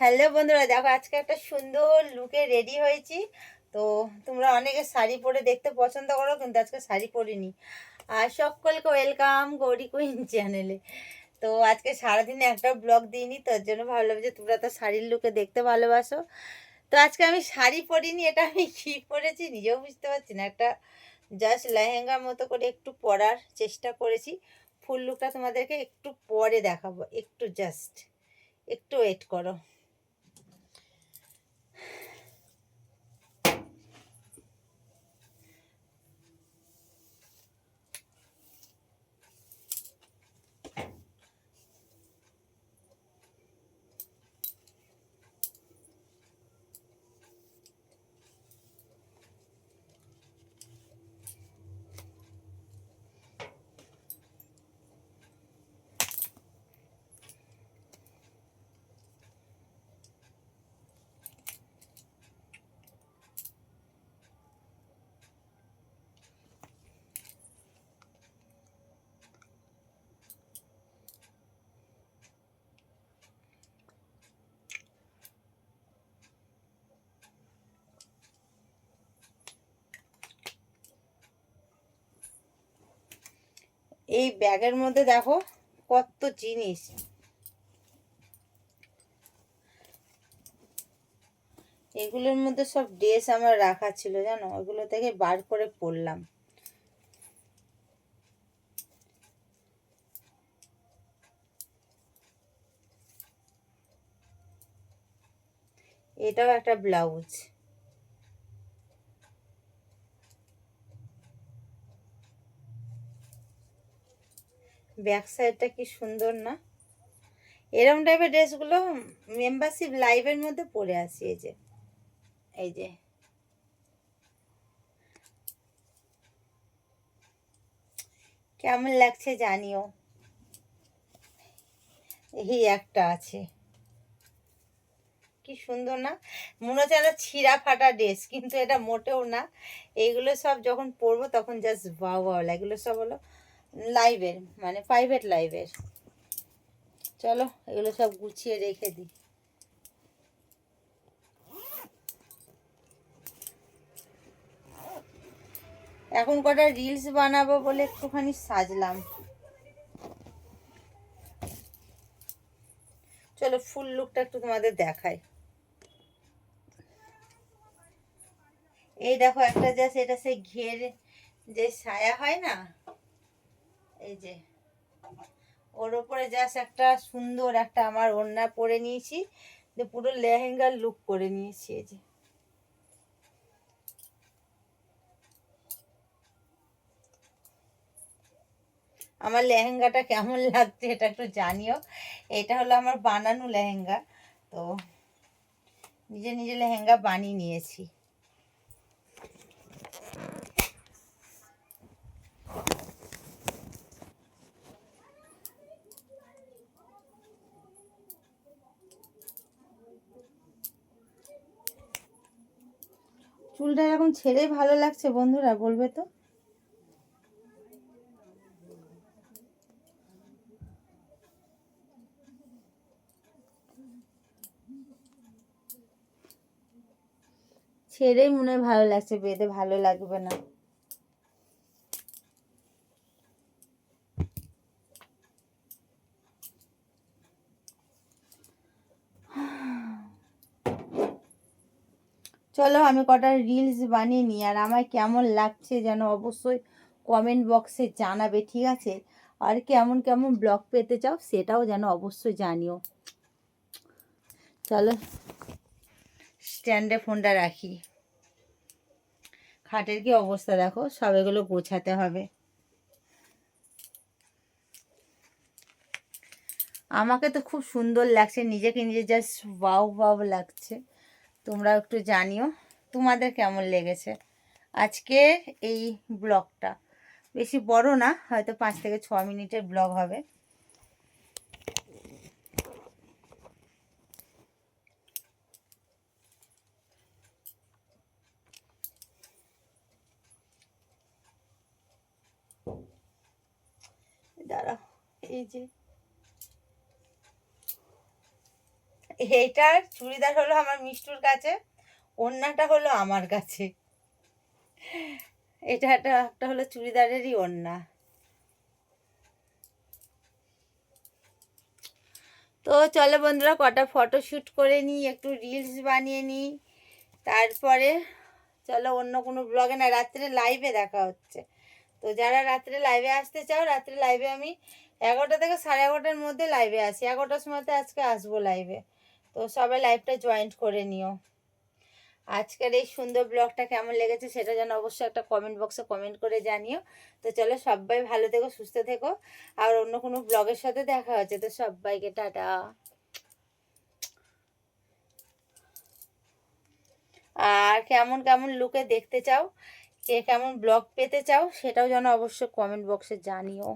Hello বন্ধুরা, দেখো আজকে একটা সুন্দর লুকে রেডি হয়েছি। তো তোমরা অনেকে শাড়ি পরে দেখতে পছন্দ করো, কিন্তু আজকে শাড়ি পরিনি। আর সকলকে ওয়েলকাম গৌরী কুইন চ্যানেলে তো আজকে সারাদিনে একটা ব্লগ দিইনি তোর জন্য ভাবলাম যে তোমরা তো শাড়ির লুকে দেখতে ভালোবাসো। তো আজকে আমি শাড়ি পরিনি, এটা আমি কী পরেছি নিজেও বুঝতে পারছি না। একটা জাস্ট লেহেঙ্গার মতো করে একটু পরার চেষ্টা করেছি। ফুল লুকটা তোমাদেরকে একটু পরে দেখাবো, একটু জাস্ট একটু ওয়েট করো। এই ব্যাগের মধ্যে দেখো কত জিনিস। এগুলোর মধ্যে সব ড্রেস আমার রাখা ছিল, জানো? ওগুলো থেকে বার করে পড়লাম এটাও একটা ব্লাউজ। ব্যাক সাইডটা কি সুন্দর না? এরম টাইপের ড্রেসগুলো মেম্বারশিপ লাইভের মধ্যে পরে আসি, এই যে। এই যে। কেমন লাগছে জানিও? এই একটা আছে। কি সুন্দর না? মনে হচ্ছে একটা ছিঁড়া ফাটা ড্রেস, কিন্তু এটা মোটেও না। এইগুলো সব যখন পরবো তখন জাস্ট লাগে এগুলো সব হলো লাইভের মানে প্রাইভেট লাইভের চলো, এগুলো সব গুছিয়ে রেখে দিই। এখন কটা রিলস বানাবো বলে একটুখানি সাজলাম। চলো ফুল লুকটা একটু তোমাদের দেখাই। এই দেখো, একটা জাস্ট এটা সেই ঘের যে ছায়া হয় না? এই যে, ওর ওপরে জাস্ট একটা সুন্দর একটা আমার ওড়না পরে নিয়েছি যে পুরো লেহেঙ্গার লুক করে নিয়েছি এই যে। আমার লেহেঙ্গাটা কেমন লাগছে এটা একটু জানিও। এটা হলো আমার বানানো লেহেঙ্গা, তো নিজে নিজে লেহেঙ্গা বানিয়ে নিয়েছি। চুলটা এরকম ছেড়ে ভালো লাগছে বন্ধুরা, বলবে তো? ছেড়েই মনে হয় ভালো লাগছে, বেঁধে ভালো লাগবে না। চলো আমি কটা রিলস বানিয়ে নিই আর আমার কেমন লাগছে যেন অবশ্যই কমেন্ট বক্সে জানাবে, ঠিক আছে? আর কেমন কেমন ব্লগ পেতে চাও সেটাও যেন অবশ্যই জানিও। চলো স্ট্যান্ডে ফোনটা রাখি। খাটের কি অবস্থা দেখো? সব এগুলো গোছাতে হবে। আমাকে তো খুব সুন্দর লাগছে, নিজেকে নিজে জাস্ট বাউ বাউ লাগছে। তোমরা একটু জানিও তোমাদের কেমন লেগেছে আজকে এই ব্লগটা। বেশি বড় না, হয়তো পাঁচ থেকে ছ মিনিটের ব্লগ হবে। দাঁড়াও, এই যে এইটার চুড়িদার হলো আমার মিষ্টুর কাছে ওড়নাটা হলো আমার কাছে। এটা একটা একটা হলো চুড়িদারেরই ওড়না তো চলো বন্ধুরা, কটা ফটো শ্যুট করে নিই, একটু রিলস বানিয়ে নিই। তারপরে চলো অন্য কোনো ব্লগে না, রাত্রে লাইভে দেখা হচ্ছে। তো যারা রাত্রে লাইভে আসতে চাও, রাত্রে লাইভে আমি এগারোটা থেকে সাড়ে এগারোটার মধ্যে লাইভে আসি। এগারোটার সময়তে আজকে আসব লাইভে তো সবাই লাইভটা জয়েন্ট করে নিও। আজকের এই সুন্দর ব্লগটা কেমন লেগেছে সেটা যেন অবশ্যই একটা কমেন্ট বক্সে কমেন্ট করে জানিও। তো চলো সবাই ভালো থেকো, সুস্থ থেকো। আর অন্য কোনো ব্লগের সাথে দেখা হচ্ছে, তো সবাইকে টাটা। আর কেমন কেমন লুকে দেখতে চাও, কে কেমন ব্লগ পেতে চাও, সেটাও যেন অবশ্যই কমেন্ট বক্সে জানিও।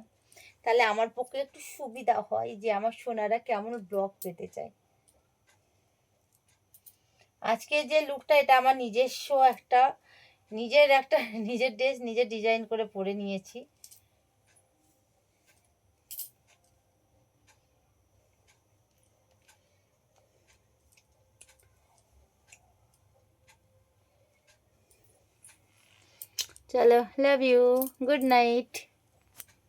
তাহলে আমার পক্ষে একটু সুবিধা হয় যে আমার সোনারা কেমন ব্লগ পেতে চায়। আজকে যে লুকটা এটা আমার নিজস্ব একটা, নিজের একটা, নিজের ড্রেস নিজে ডিজাইন করে পরে নিয়েছি। চলো লাভ ইউ গুড নাইট